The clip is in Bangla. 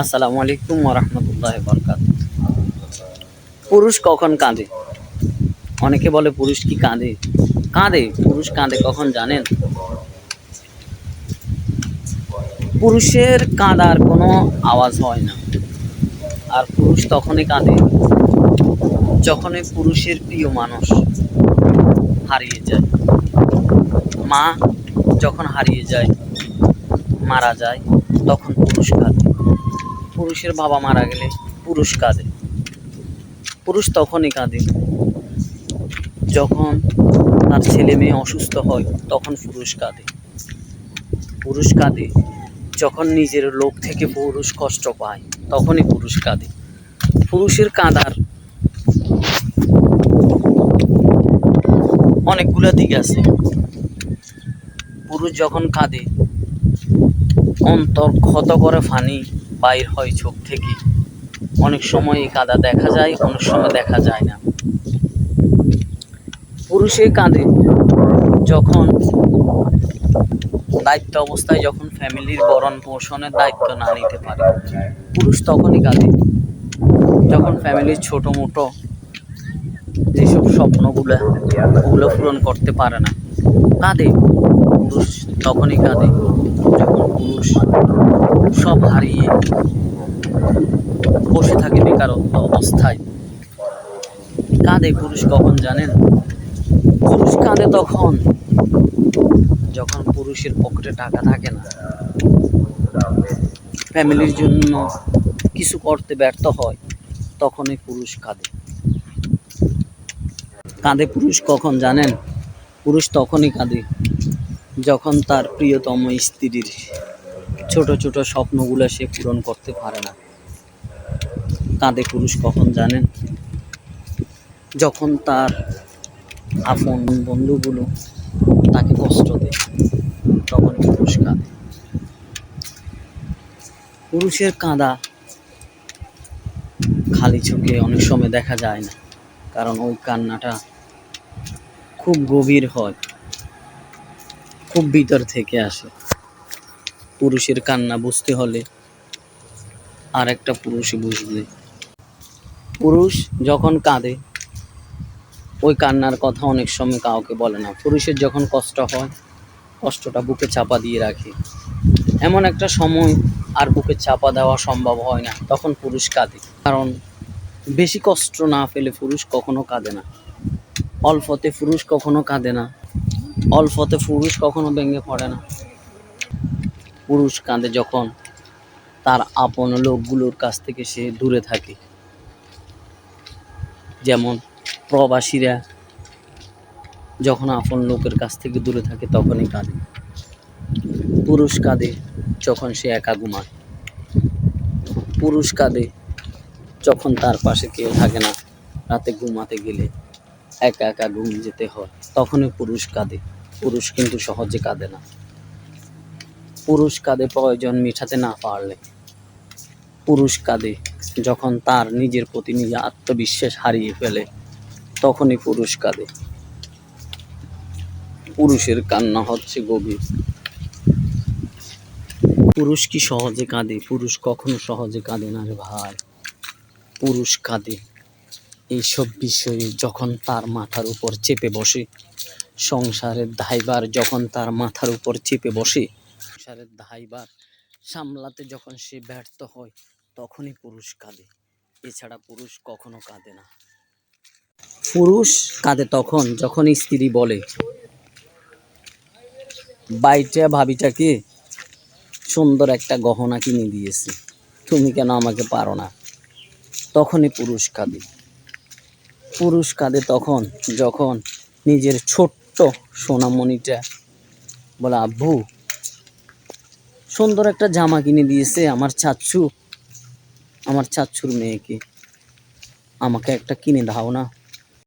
আসসালামু আলাইকুম ওরহমতুল্লাহ বরকাত পুরুষ কখন কাঁদে? অনেকে বলে পুরুষ কি কাঁদে? কাঁদে। পুরুষ কাঁদে কখন জানেন? পুরুষের কাঁদার কোনো আওয়াজ হয় না। আর পুরুষ তখনই কাঁদে যখনই পুরুষের প্রিয় মানুষ হারিয়ে যায়। মা যখন হারিয়ে যায়, মারা যায়, তখন পুরুষ কাঁদে। পুরুষের বাবা মারা গেলে পুরুষ কাঁদে। পুরুষ তখনই কাঁদে। যখন তার ছেলে মেয়ে অসুস্থ হয়, তখন পুরুষ কাঁদে। পুরুষ কাঁদে যখন নিজের লোক থেকে পুরুষ কষ্ট পায়, তখনই পুরুষ কাঁদে। পুরুষের কাঁদার অনেকগুলো দিক আছে। পুরুষ যখন কাঁদে, অন্তর ক্ষত করে ফানি বাইর হয় চোখ থেকে। অনেক সময় কাদা দেখা যায়, অনেক সময় দেখা যায় না। পুরুষে কাঁদে। যখন দায়িত্ব অবস্থায় যখন ফ্যামিলির বরণ পোষণের দায়িত্ব না নিতে পারে, পুরুষ তখনই কাঁদে। যখন ফ্যামিলির ছোটো মোটো যেসব স্বপ্নগুলো, ওগুলো পূরণ করতে পারে না, কাঁদে। তখনই কাঁদে যখন পুরুষ সব হারিয়ে বসে থাকে বেকারত্ব অবস্থায়। কাঁদে পুরুষ কখন জানেন পুরুষ কাঁদে তখন যখন পুরুষের পকেটে টাকা থাকে না। ফ্যামিলির জন্য কিছু করতে ব্যর্থ হয়, তখনই পুরুষ কাঁদে। কাঁদে পুরুষ কখন জানেন? পুরুষ তখনই কাঁদে যখন তার প্রিয়তম স্ত্রীর ছোট ছোট স্বপ্নগুলো সে পূরণ করতে পারে না। কাঁদে পুরুষ কখন জানেন? যখন তার আপন বন্ধুগুলো তাকে কষ্ট দেয়, তখন পুরুষ কাঁদে। পুরুষের কাঁদা খালি চোখে অনেক সময় দেখা যায় না, কারণ ওই কান্নাটা খুব গভীর হয়। খুব ভিতর থেকে আসে। পুরুষের কান্না বুঝতে হলে আর একটা পুরুষই বুঝবে। পুরুষ যখন কাঁদে, ওই কান্নার কথা অনেক সময় কাউকে বলে না। পুরুষের যখন কষ্ট হয়, কষ্টটা বুকে চাপা দিয়ে রাখে। এমন একটা সময় আর বুকে চাপা দেওয়া সম্ভব হয় না, তখন পুরুষ কাঁদে। কারণ বেশি কষ্ট না পেলে পুরুষ কখনো কাঁদে না। অল্পতে পুরুষ কখনো কাঁদে না। অল্পতে পুরুষ কখনো ভেঙে পড়ে না। পুরুষ কাঁদে যখন তার আপন লোকগুলোর কাছ থেকে সে দূরে থাকে। যেমন প্রবাসীরা যখন আপন লোকের কাছ থেকে দূরে থাকে তখনই কাঁদে। পুরুষ কাঁদে যখন সে একা ঘুমায়। পুরুষ কাঁদে যখন তার পাশে কেউ থাকে না, রাতে ঘুমাতে গেলে একা একা ঘুম যেতে হয়, তখনই পুরুষ কাঁদে। পুরুষ কিন্তু সহজে কাঁদে না। পুরুষ কাঁদে প্রয়োজন মিঠাতে না পারলে। পুরুষ কাঁদে যখন তার নিজের প্রতি নিজে আত্মবিশ্বাস হারিয়ে ফেলে, তখনই পুরুষ কাঁদে। পুরুষের কান্না হচ্ছে গভীর। পুরুষ কি সহজে কাঁদে? পুরুষ কখনো সহজে কাঁদে না রে ভাই। পুরুষ কাঁদে। এইসব বিষয়ে যখন তার মাথার উপর চেপে বসে, সংসারের দায়ভার যখন তার মাথার উপর চেপে বসে, সংসারের দায়ভার সামলাতে যখন সে ব্যর্থ হয়, তখনই পুরুষ কাঁদে। এছাড়া পুরুষ কখনো কাঁদে না। পুরুষ কাঁদে তখন যখন স্ত্রী বলে, বাইটা ভাবিটাকে সুন্দর একটা গহনা কিনে দিয়েছে। তুমি কেন আমাকে পারো না? তখনই পুরুষ কাঁদে। পুরুষ কাঁদে তখন, যখন নিজের ছোট্ট সোনামণিটা বলে, আব্বু, সুন্দর একটা জামা কিনে দিয়েছে আমার চাচ্ছু, আমার চাচ্ছুর মেয়েকে। আমাকে একটা কিনে দাও না।